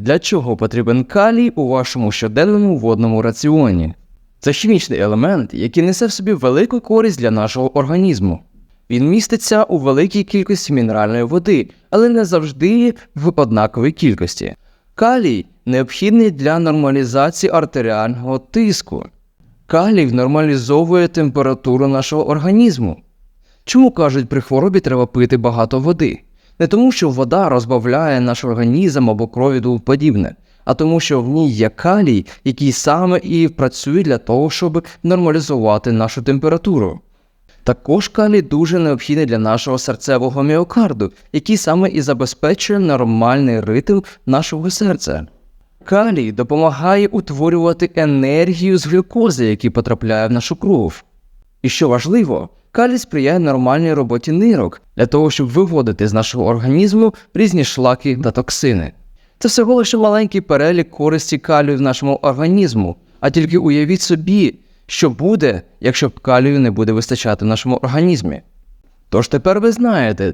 Для чого потрібен калій у вашому щоденному водному раціоні? Це хімічний елемент, який несе в собі велику користь для нашого організму. Він міститься у великій кількості мінеральної води, але не завжди в однаковій кількості. Калій необхідний для нормалізації артеріального тиску. Калій нормалізовує температуру нашого організму. Чому кажуть, при хворобі треба пити багато води? Не тому, що вода розбавляє наш організм або кров і тому подібне, а тому, що в ній є калій, який саме і працює для того, щоб нормалізувати нашу температуру. Також калій дуже необхідний для нашого серцевого міокарду, який саме і забезпечує нормальний ритм нашого серця. Калій допомагає утворювати енергію з глюкози, який потрапляє в нашу кров. І що важливо, калій сприяє нормальній роботі нирок для того, щоб виводити з нашого організму різні шлаки та токсини. Це всього лише маленький перелік користі калію в нашому організму, а тільки уявіть собі, що буде, якщо калію не буде вистачати в нашому організмі. Тож тепер ви знаєте,